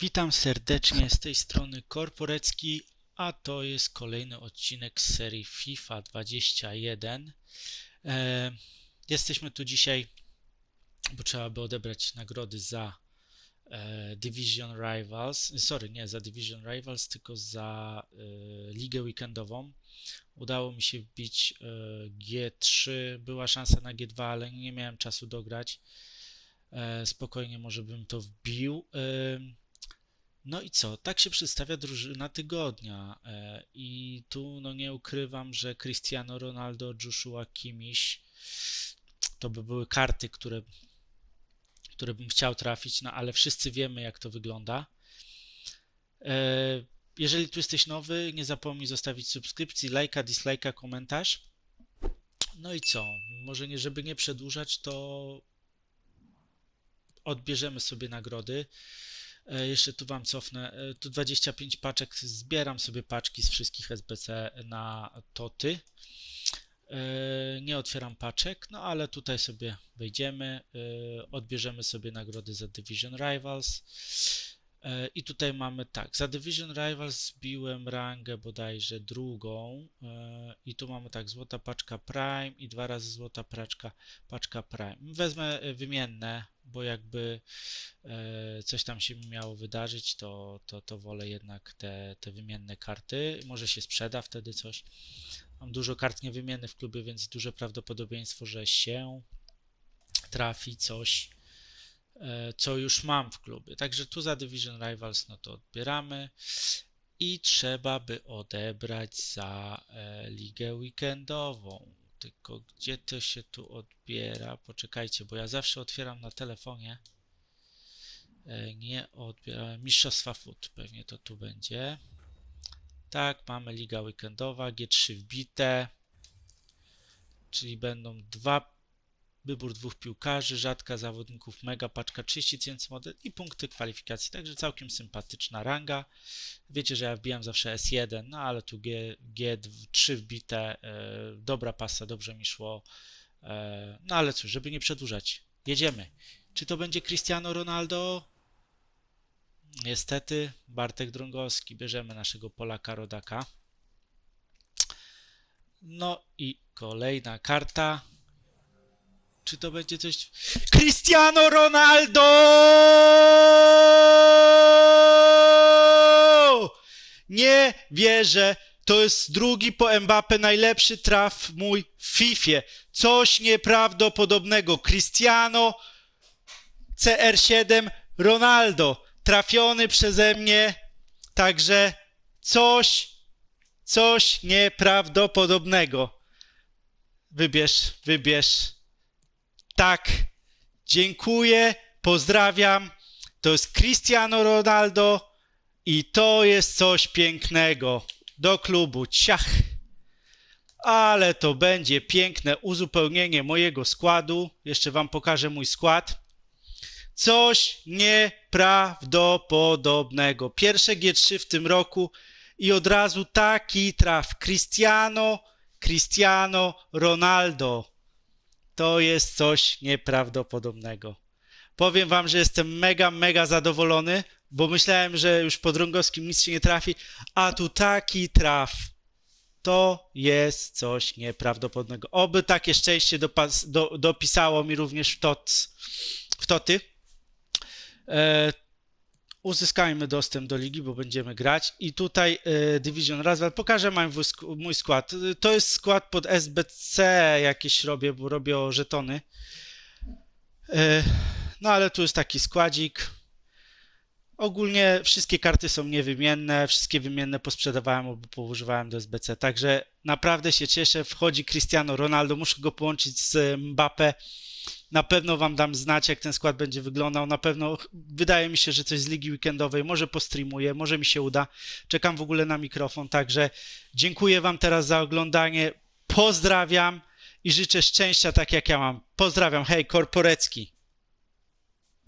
Witam serdecznie z tej strony Korporecki, a to jest kolejny odcinek z serii FIFA 21. E, jesteśmy tu dzisiaj, bo trzeba by odebrać nagrody za e, Division Rivals. Sorry, nie za Division Rivals, tylko za e, ligę weekendową. Udało mi się wbić e, G3, była szansa na G2, ale nie miałem czasu dograć. E, spokojnie może bym to wbił. E, no i co? Tak się przedstawia drużyna tygodnia. E, I tu no nie ukrywam, że Cristiano Ronaldo, Joshua Kimmich to by były karty, które, które bym chciał trafić, no ale wszyscy wiemy, jak to wygląda. E, Jeżeli tu jesteś nowy, nie zapomnij zostawić subskrypcji, lajka, dislajka, komentarz. No i co? Może nie, żeby nie przedłużać, to odbierzemy sobie nagrody. E, Jeszcze tu Wam cofnę. E, Tu 25 paczek. Zbieram sobie paczki z wszystkich SBC na toty. E, Nie otwieram paczek, no ale tutaj sobie wejdziemy. Odbierzemy sobie nagrody za Division Rivals. E, I tutaj mamy tak, za Division Rivals zbiłem rangę bodajże drugą e, i tu mamy tak, złota paczka Prime i dwa razy złota paczka, paczka Prime. Wezmę e, wymienne, bo jakby coś tam się miało wydarzyć, to, to, to wolę jednak te, te wymienne karty. Może się sprzeda wtedy coś. Mam dużo kart niewymiennych w klubie, więc duże prawdopodobieństwo, że się trafi coś, co już mam w klubie. Także tu za Division Rivals, no to odbieramy. I trzeba by odebrać za e, ligę weekendową. Tylko gdzie to się tu odbiera? Poczekajcie, bo ja zawsze otwieram na telefonie. E, Nie odbierałem. Mistrzostwa Foot, pewnie to tu będzie. Tak, mamy Liga Weekendowa, G3 wbite. Czyli będą dwa, wybór dwóch piłkarzy, rzadka zawodników, mega paczka 30 tysięcy model i punkty kwalifikacji. Także całkiem sympatyczna ranga. Wiecie, że ja wbijam zawsze S1, no ale tu G, G3 wbite, e, dobra pasa, dobrze mi szło. E, no ale cóż, żeby nie przedłużać, jedziemy. Czy to będzie Cristiano Ronaldo? Niestety, Bartek Drągowski. Bierzemy naszego Polaka Rodaka. No i kolejna karta. Czy to będzie coś... Cristiano Ronaldo! Nie wierzę. To jest drugi po Mbappe najlepszy traf mój w FIFA. Coś nieprawdopodobnego. Cristiano CR7 Ronaldo. Trafiony przeze mnie. Także coś, coś nieprawdopodobnego. Wybierz, wybierz. Tak. Dziękuję, pozdrawiam. To jest Cristiano Ronaldo i to jest coś pięknego. Do klubu, ciach. Ale to będzie piękne uzupełnienie mojego składu. Jeszcze wam pokażę mój skład. Coś nieprawdopodobnego. Pierwsze G3 w tym roku i od razu taki traf. Cristiano, Cristiano Ronaldo. To jest coś nieprawdopodobnego. Powiem wam, że jestem mega, mega zadowolony, bo myślałem, że już po Drągowskim nic się nie trafi, a tu taki traf. To jest coś nieprawdopodobnego. Oby takie szczęście dopas, do, dopisało mi również w, tot, w toty. E, uzyskajmy dostęp do ligi, bo będziemy grać. I tutaj e, Division Razwal. Pokażę mój, sk- mój skład. To jest skład pod SBC jakieś robię, bo robię żetony. E, no ale tu jest taki składzik. Ogólnie wszystkie karty są niewymienne, wszystkie wymienne posprzedawałem albo poużywałem do SBC, także naprawdę się cieszę. Wchodzi Cristiano Ronaldo, muszę go połączyć z Mbappe. Na pewno wam dam znać, jak ten skład będzie wyglądał. Na pewno wydaje mi się, że coś z ligi weekendowej może postreamuję, może mi się uda. Czekam w ogóle na mikrofon, także dziękuję wam teraz za oglądanie. Pozdrawiam i życzę szczęścia tak jak ja mam. Pozdrawiam, hej, Korporecki.